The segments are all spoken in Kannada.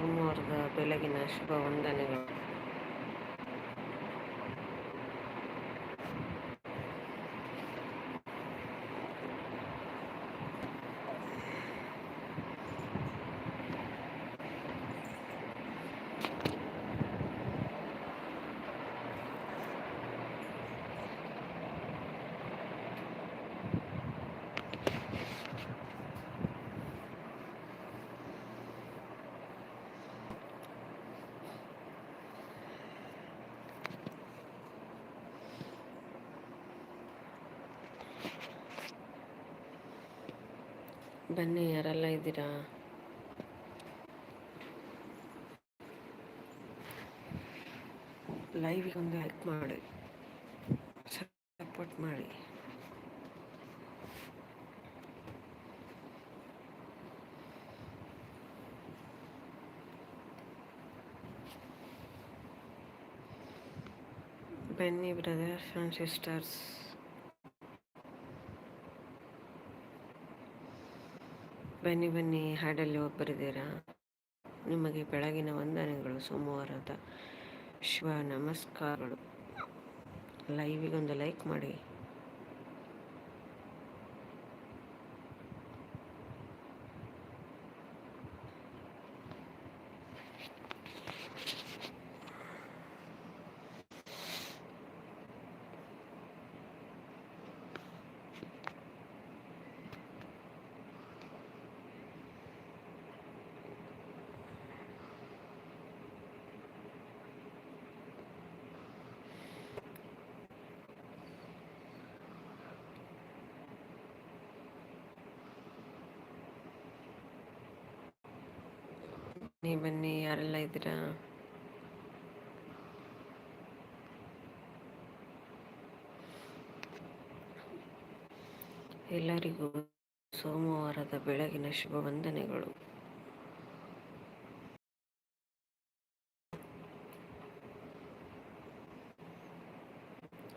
ಸೋಮವಾರದ ಬೆಳಗಿನ ಶುಭ ವಂದನೆಗಳು ಬನ್ನಿ ಯಾರೆಲ್ಲ ಇದ್ದೀರಾ? ಲೈವಿಗೆ ಒಂದು ಹೆಲ್ಪ್ ಮಾಡಿ. ಸಪೋರ್ಟ್ ಮಾಡಿ. ಬನ್ನಿ ಬ್ರದರ್ಸ್ ಆ್ಯಂಡ್ ಸಿಸ್ಟರ್ಸ್ ಬನ್ನಿ ಬನ್ನಿ ಹಾಡಲ್ಲಿ ಒಬ್ಬರಿದ್ದೀರಾ ನಿಮಗೆ ಬೆಳಗಿನ ವಂದನೆಗಳು. ಸೋಮವಾರದ ಶಿವ ನಮಸ್ಕಾರಗಳು. ಲೈವಿಗೊಂದು ಲೈಕ್ ಮಾಡಿ. ಬನ್ನಿ ಬನ್ನಿ ಯಾರೆಲ್ಲ ಇದ್ದೀರಾ? ಎಲ್ಲರಿಗೂ ಸೋಮವಾರದ ಬೆಳಗಿನ ಶುಭ ವಂದನೆಗಳು.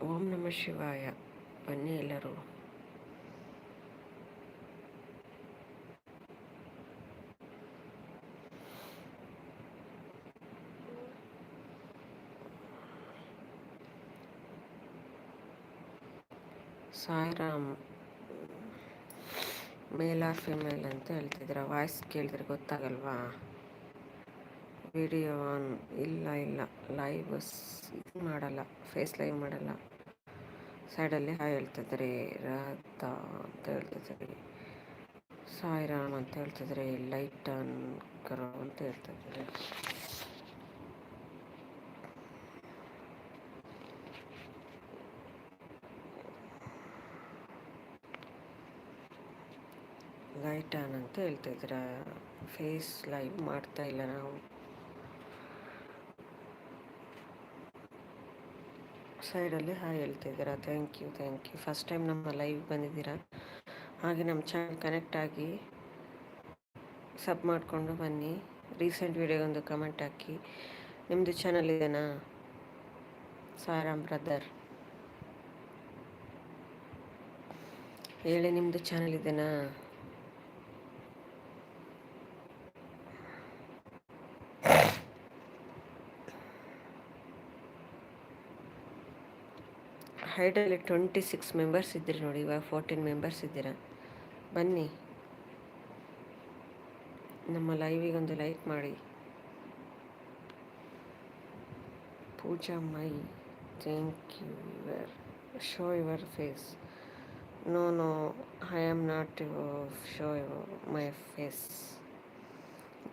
ಓಂ ನಮ ಶಿವಾಯ. ಬನ್ನಿ ಎಲ್ಲರೂ. ಸಾಯಿರಾಮ್ ಮೇಲ್ ಆರ್ ಫಿಮೇಲ್ ಅಂತ ಹೇಳ್ತಿದ್ದೀರ ವಾಯ್ಸ್ ಕೇಳಿದ್ರೆ ಗೊತ್ತಾಗಲ್ವಾ? ವಿಡಿಯೋ ಆನ್ ಇಲ್ಲ ಇಲ್ಲ. ಲೈವ್ ಇದು ಮಾಡಲ್ಲ. ಫೇಸ್ ಲೈವ್ ಮಾಡಲ್ಲ. ಸೈಡಲ್ಲಿ ಹಾಯ್ ಹೇಳ್ತಿದ್ರಿ, ರಾಧಾ ಅಂತ ಹೇಳ್ತಿದ್ರಿ, ಸಾಯಿರಾಮ್ ಅಂತ ಹೇಳ್ತಿದ್ರಿ ಲೈಟ್ ಆನ್ ಕರೋ ಅಂತ ಹೇಳ್ತಿದ್ರಿ. ಲೈಟ್ ಆನ್ ಅಂತ ಹೇಳ್ತಿದ್ರ ಫೇಸ್ ಲೈವ್ ಮಾಡ್ತಾ ಇಲ್ಲ ನಾವು. ಸೈಡಲ್ಲಿ ಹಾಯ್ ಹೇಳ್ತಿದ್ದೀರಾ thank you thank you. First time ನಮ್ಮ ಲೈವ್ ಬಂದಿದ್ದೀರಾ? ಹಾಗೆ ನಮ್ಮ ಚಾನಲ್ ಕನೆಕ್ಟ್ ಆಗಿ ಸಬ್ ಮಾಡಿಕೊಂಡು ಬನ್ನಿ. ರೀಸೆಂಟ್ ವಿಡಿಯೋಗೊಂದು ಕಮೆಂಟ್ ಹಾಕಿ. ನಿಮ್ಮದು ಚಾನಲ್ ಇದೆನಾ? ಸಾರಾಮ್ ಬ್ರದರ್. ಹೇಳಿ ನಿಮ್ಮದು ಚಾನಲ್ ಇದೆನಾ? ಹೈಡಲ್ಲಿ ಟ್ವೆಂಟಿ ಸಿಕ್ಸ್ ಮೆಂಬರ್ಸ್ ಇದ್ದೀರಿ ನೋಡಿ, ಇವಾಗ ಫೋರ್ಟೀನ್ ಮೆಂಬರ್ಸ್ ಇದ್ದೀರಾ. ಬನ್ನಿ. ನಮ್ಮ ಲೈವಿಗೊಂದು ಲೈಕ್ ಮಾಡಿ. Pooja my, thank you your, show your face. No no, I am not show my face.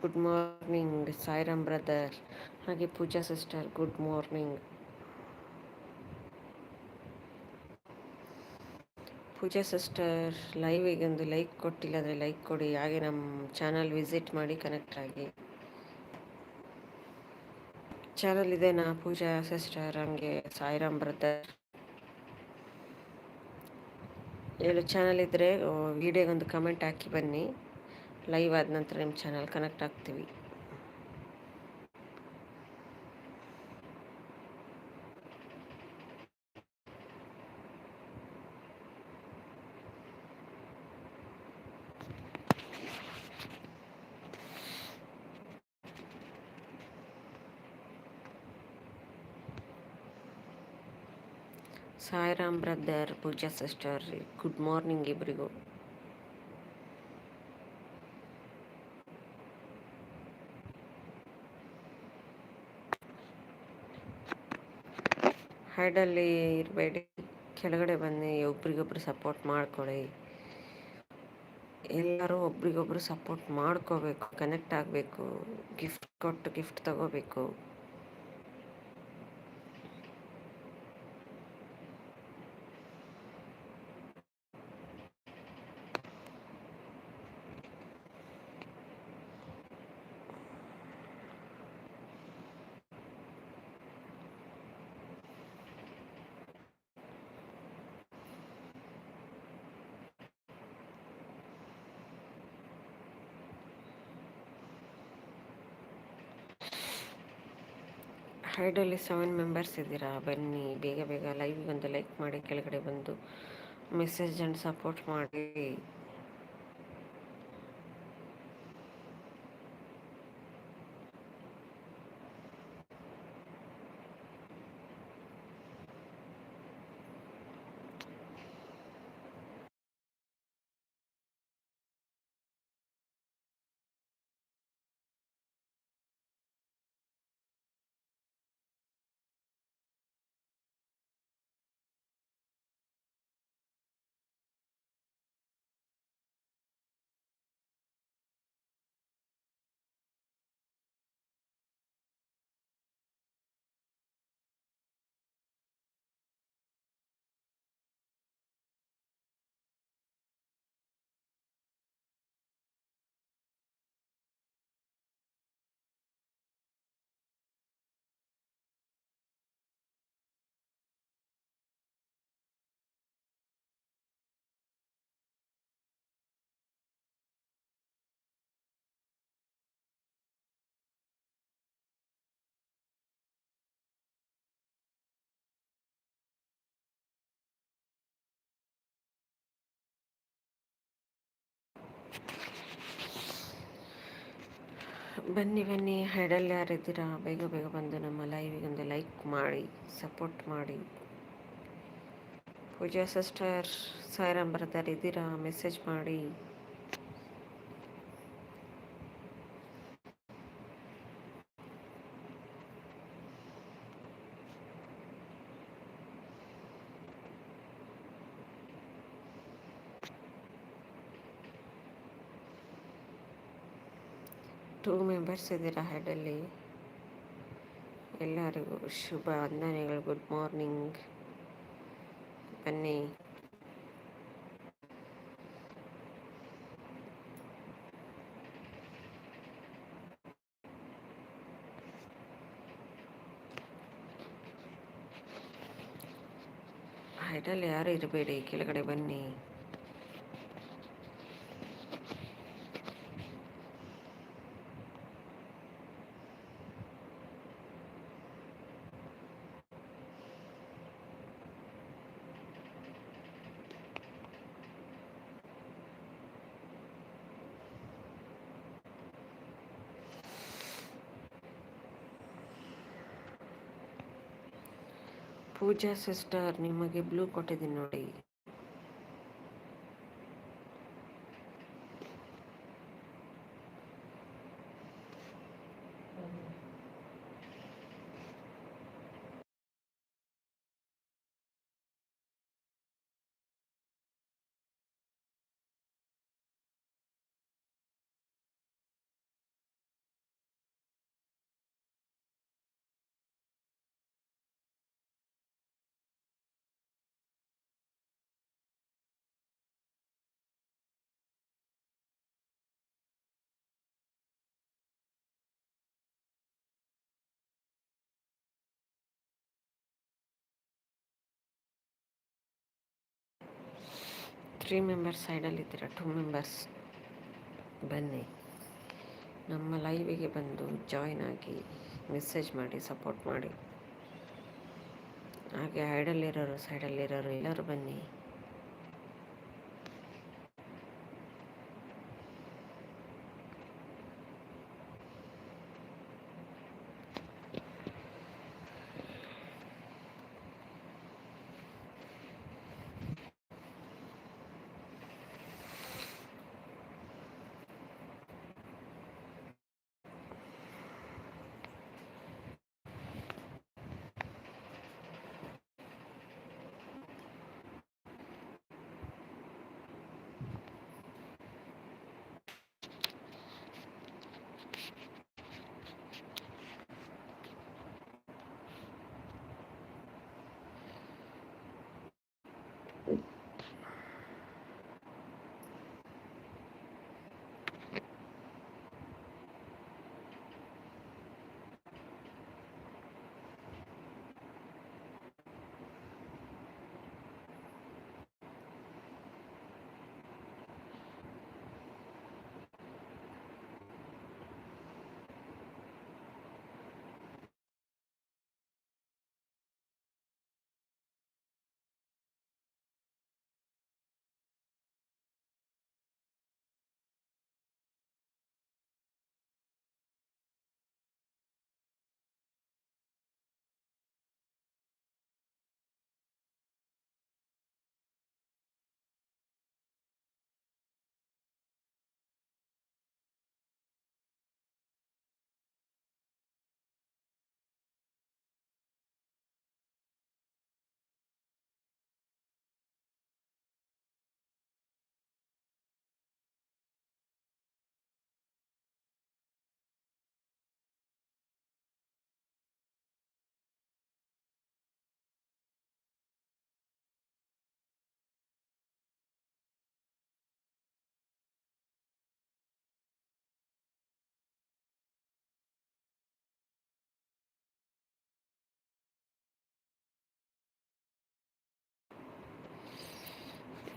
Good morning Sairam brother, ಹಾಗೆ Pooja sister, good morning. Pooja sister ಲೈವಿಗೆ ಒಂದು ಲೈಕ್ ಕೊಟ್ಟಿಲ್ಲ ಅಂದರೆ ಲೈಕ್ ಕೊಡಿ. ಹಾಗೆ ನಮ್ಮ ಚಾನಲ್ ವಿಸಿಟ್ ಮಾಡಿ ಕನೆಕ್ಟ್ ಆಗಿ. ಚಾನಲ್ ಇದೆನಾ ಪೂಜಾ ಸಿಸ್ಟರ್, ಹಂಗೆ ಸಾಯಿರಾಮ್ ಬ್ರದರ್ ಏಳು ಚಾನಲ್ ಇದ್ದರೆ ವಿಡಿಯೋಗೊಂದು ಕಮೆಂಟ್ ಹಾಕಿ ಬನ್ನಿ. ಲೈವ್ ಆದ ನಂತರ ನಿಮ್ಮ ಚಾನಲ್ ಕನೆಕ್ಟ್ ಆಗ್ತೀವಿ. Sairam brother, Pooja sister, good morning ಇಬ್ಬರಿಗೂ ಹೈಡಲ್ಲಿ ಇರಬೇಡಿ. ಕೆಳಗಡೆ ಬನ್ನಿ, ಒಬ್ರಿಗೊಬ್ರು ಸಪೋರ್ಟ್ ಮಾಡ್ಕೊಳ್ಳಿ. ಎಲ್ಲರೂ ಒಬ್ರಿಗೊಬ್ರು ಸಪೋರ್ಟ್ ಮಾಡ್ಕೋಬೇಕು ಕನೆಕ್ಟ್ ಆಗಬೇಕು ಗಿಫ್ಟ್ ಕೊಟ್ಟು ಗಿಫ್ಟ್ ತಗೋಬೇಕು. ಹೈಡಲ್ಲಿ ಸೆವೆನ್ ಮೆಂಬರ್ಸ್ ಇದ್ದೀರಾ? ಬನ್ನಿ, ಬೇಗ ಬೇಗ ಲೈವ್ಗೆ ಬಂದು ಲೈಕ್ ಮಾಡಿ, ಕೆಳಗಡೆ ಬಂದು ಮೆಸೇಜ್ ಆ್ಯಂಡ್ ಸಪೋರ್ಟ್ ಮಾಡಿ. ಬನ್ನಿ ಬನ್ನಿ. ಹೈಡಲ್ಲಿ ಯಾರಿದ್ದೀರಾ ಬೇಗ ಬೇಗ ಬಂದು ನಮ್ಮ ಲೈವಿಗೆ ಒಂದು ಲೈಕ್ ಮಾಡಿ ಸಪೋರ್ಟ್ ಮಾಡಿ. ಪೂಜಾ ಸಿಸ್ಟರ್ ಸಾಯಿರಾಮ್ ಬರ್ತಾರೆ ಇದ್ದೀರಾ? ಮೆಸೇಜ್ ಮಾಡಿ ಟೂ ಮೆಂಬರ್ಸ್ ಇದ್ದೀರಾ ಹೆಡಲ್ಲಿ ಎಲ್ಲರಿಗೂ ಶುಭ ವಂದನೆಗಳು ಗುಡ್ ಮಾರ್ನಿಂಗ್ ಬನ್ನಿ ಹೈಡಲ್ಲಿ ಯಾರು ಇರಬೇಡಿ ಕೆಳಗಡೆ ಬನ್ನಿ ಪೂಜಾ ಸಿಸ್ಟರ್ ನಿಮಗೆ ಬ್ಲೂ ಕೊಟ್ಟಿದ್ದೀನಿ ನೋಡಿ. ತ್ರೀ ಮೆಂಬರ್ಸ್ ಸೈಡಲ್ಲಿದ್ದೀರ ಟೂ ಮೆಂಬರ್ಸ್ ಬನ್ನಿ. ನಮ್ಮ ಲೈವಿಗೆ ಬಂದು ಜಾಯ್ನ್ ಆಗಿ ಮೆಸೇಜ್ ಮಾಡಿ ಸಪೋರ್ಟ್ ಮಾಡಿ. ಹಾಗೆ ಹೈಡಲ್ಲಿರೋರು ಸೈಡಲ್ಲಿರೋರು ಎಲ್ಲರೂ ಬನ್ನಿ.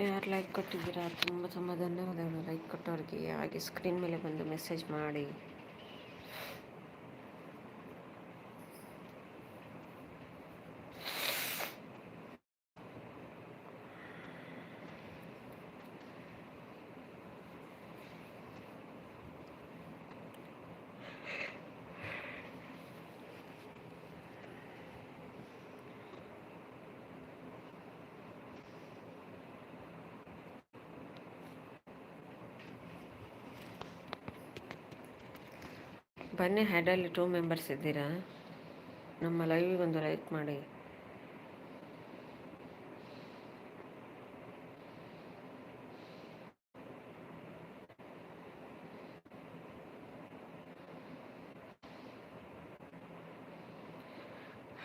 ಯಾರು ಲೈಕ್ ಕೊಟ್ಟಿದ್ದೀರಾ? ತುಂಬ ತುಂಬ ಧನ್ಯವಾದಗಳು. ಲೈಕ್ ಕೊಟ್ಟವ್ರಿಗೆ ಹಾಗೆ ಸ್ಕ್ರೀನ್ ಮೇಲೆ ಬಂದು ಮೆಸೇಜ್ ಮಾಡಿ. ಬನ್ನಿ ಹ್ಯಾಡಲ್ಲಿ ಟೂ ಮೆಂಬರ್ಸ್ ಇದ್ದೀರಾ? ನಮ್ಮ ಲೈವಿಗೆ ಒಂದು ಲೈಕ್ ಮಾಡಿ.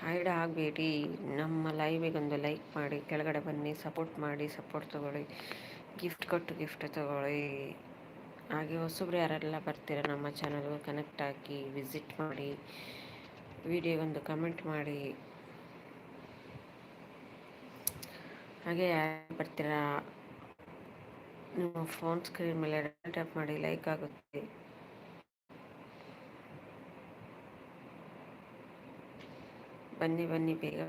ಹೈಡ್ ಆಗಬೇಡಿ. ನಮ್ಮ ಲೈವಿಗೊಂದು ಲೈಕ್ ಮಾಡಿ. ಕೆಳಗಡೆ ಬನ್ನಿ, ಸಪೋರ್ಟ್ ಮಾಡಿ, ಸಪೋರ್ಟ್ ತೊಗೊಳ್ಳಿ. ಗಿಫ್ಟ್ ಕೊಟ್ಟು ಗಿಫ್ಟ್ ತೊಗೊಳ್ಳಿ. ಹಾಗೆ ಹೊಸಬ್ರು ಯಾರೆಲ್ಲ ಬರ್ತೀರ ನಮ್ಮ ಚಾನಲ್ಗೆ ಕನೆಕ್ಟ್ ಆಗಿ ವಿಸಿಟ್ ಮಾಡಿ ವಿಡಿಯೋಗೊಂದು ಕಮೆಂಟ್ ಮಾಡಿ. ಹಾಗೆ ಯಾರು ಬರ್ತೀರಾ, ನಿಮ್ಮ ಫೋನ್ ಸ್ಕ್ರೀನ್ ಮೇಲೆ ಟ್ಯಾಪ್ ಮಾಡಿ ಲೈಕ್ ಆಗುತ್ತೆ. ಬನ್ನಿ ಬನ್ನಿ ಬೇಗ.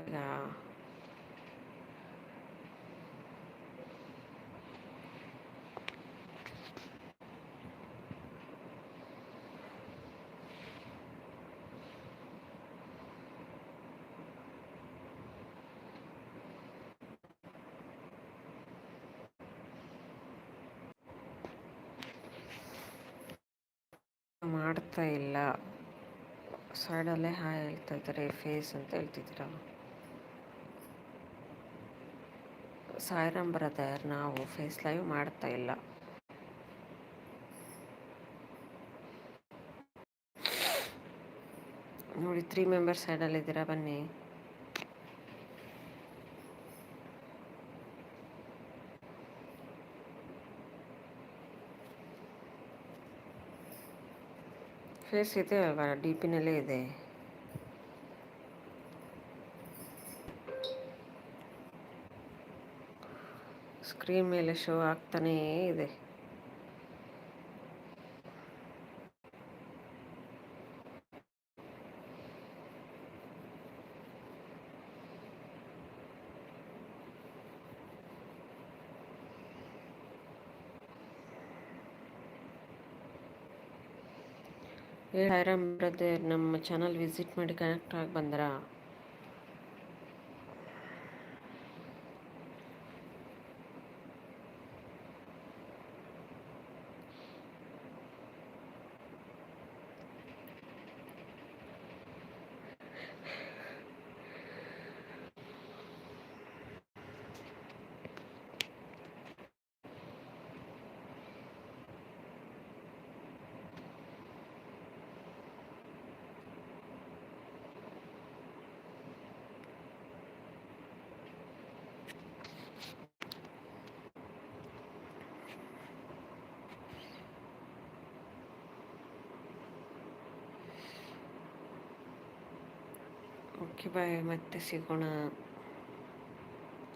ಮಾಡ್ತಾ ಇಲ್ಲ. ಸೈಡಲ್ಲೇ ಹಾಯ್ ಹೇಳ್ತಾ ಇದ್ದಾರೆ, ಫೇಸ್ ಅಂತ ಹೇಳ್ತಿದ್ದೀರ? ಸಾಯಿರಾಮ್ ಬ್ರದರ್, ನಾವು ಫೇಸ್ ಲೈವ್ ಮಾಡ್ತಾ ಇಲ್ಲ. ನೋಡಿ ತ್ರೀ ಮೆಂಬರ್ಸ್ ಸೈಡಲ್ಲಿದ್ದೀರಾ ಬನ್ನಿ. ಫೇಸ್ ಇದೆ ಅಲ್ವಾ? ಡಿ ಪಿನಲ್ಲೇ ಇದೆ. ಸ್ಕ್ರೀನ್ ಮೇಲೆ ಶೋ ಆಗ್ತಾನೇ ಇದೆ. ಹೇಳಾರಾಮ್ ಬ್ರದರ್ ನಮ್ಮ ಚಾನಲ್ ವಿಸಿಟ್ ಮಾಡಿ ಕನೆಕ್ಟ್ ಆಗಿ ಬಂದ್ರಾ? ಓಕೆ ಬಾಯ್ ಮತ್ತೆ ಸಿಗೋಣ.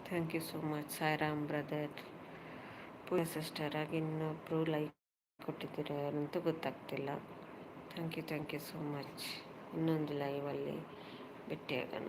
Thank you so much Sairam brother Pooja sister ಆಗಿ ಇನ್ನೊಬ್ಬರು ಲೈಕ್ ಕೊಟ್ಟಿದ್ದೀರ ಅಂತೂ ಗೊತ್ತಾಗ್ತಿಲ್ಲ. Thank you thank you so much ಇನ್ನೊಂದು ಲೈವಲ್ಲಿ ಭೇಟಿಯಾಗೋಣ.